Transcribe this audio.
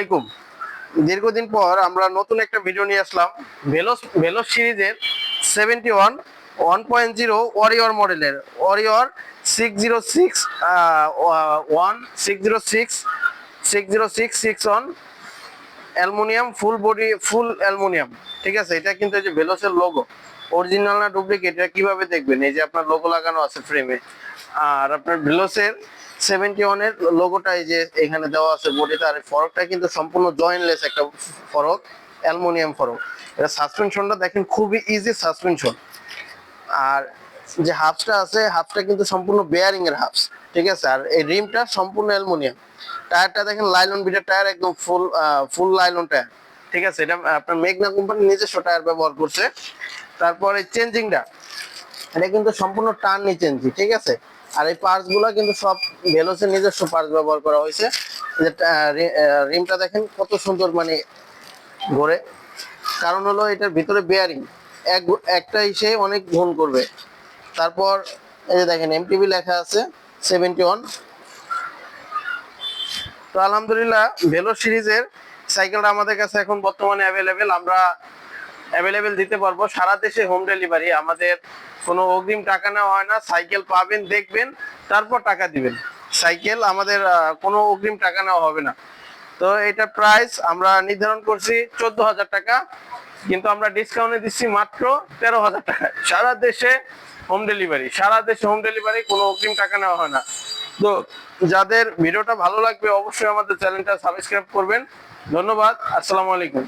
আলাইকুম। দীর্ঘদিন পর আমরা নতুন একটা ভিডিও নিয়ে আসলাম। ভেলোস ভেলোস সিরিজের seventy one one point zero warrior মডেলের warrior six zero six one six zero six six zero six six one aluminium, full body, full aluminium. ঠিক আছে? এটা কিন্তু এই যে ভেলোসের লোগো অরিজিনাল না ডুপ্লিকেট এটা কীভাবে দেখবেন? এই যে আপনার লোগো লাগানো আছে ফ্রেমে আর আপনার ভেলোসের সেভেন্টি ওয়ানের লোগোটা এই যে এখানে দেওয়া আছে বডিতে। আর ফরকটা কিন্তু সম্পূর্ণ জয়েন্টলেস একটা ফরক, অ্যালুমিনিয়াম ফরক। এটা সাসপেনশনটা দেখেন, খুবই ইজি সাসপেনশন আর যে হাফসটা আছে হাফসটা কিন্তু সম্পূর্ণ বেয়ারিং এর হাফস ঠিক আছে? আর এই রিমটা সম্পূর্ণ অ্যালুমিনিয়াম। টায়ারটা দেখেন, লাইলন বিটের টায়ার, একদম ফুল ফুল লাইলন টায়ার। ঠিক আছে? এটা আপনার মেঘনা কোম্পানির নিজস্ব টায়ার ব্যবহার করছে। তারপরে চেঞ্জিংটা, এটা কিন্তু সম্পূর্ণ টান নিয়ে চেঞ্জি, ঠিক আছে? আর এই পার্টসগুলো কিন্তু সব ভেলোসের নিজস্ব পার্টস ব্যবহার করা হয়েছে। রিমটা দেখেন, কত সুন্দর মানে ঘোরে। কারণ হলো এটার ভিতরে বেয়ারিং এক একটা ইসে অনেক গুণ করবে। তারপর এই যে দেখেন এমটিভি লেখা আছে। সেভেন্টি ওয়ান তো আলহামদুলিল্লাহ ভেলো সিরিজের সাইকেলটা আমাদের কাছে এখন বর্তমানে অ্যাভেলেবেল আমরা অ্যাভেলেবেল দিতে পারব। সারা দেশে হোম ডেলিভারি আমাদের কোনো অগ্রিম টাকা নেওয়া হয় না। সাইকেল পাবেন, দেখবেন, তারপর টাকা দিবেন। সাইকেল আমাদের কোনো অগ্রিম টাকা নেওয়া হবে না। তো এটা প্রাইস আমরা নির্ধারণ করছি চোদ্দ হাজার টাকা। কিন্তু আমরা ডিসকাউন্টে দিচ্ছি মাত্র তেরো হাজার টাকা। সারা দেশে হোম ডেলিভারি সারা দেশে হোম ডেলিভারি কোনো অগ্রিম টাকা নেওয়া হয় না। তো যাদের ভিডিওটা ভালো লাগবে, অবশ্যই আমাদের চ্যানেলটা সাবস্ক্রাইব করবেন। ধন্যবাদ, আসসালামু আলাইকুম।